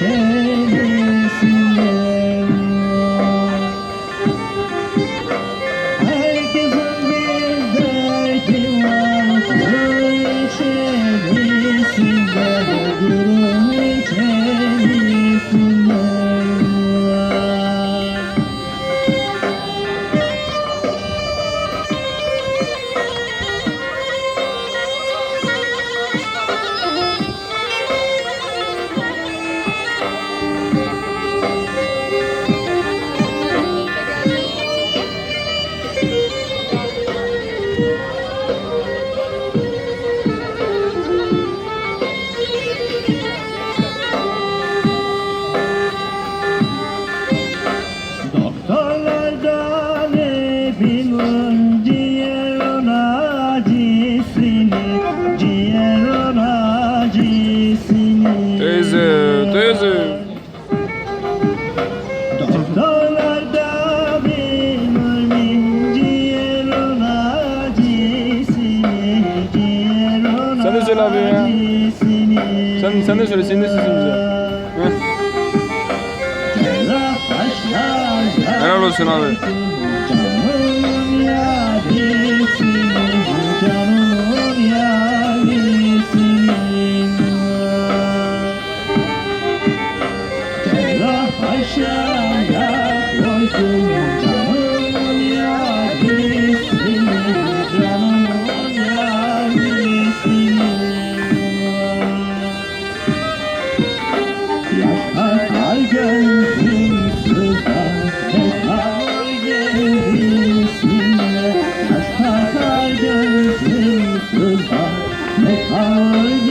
আছে Gel abi ya. Sen, sen de söyle, senin de sesin güzel. Heh. Helal olsun abi. Aşağıya goodbye, no power again.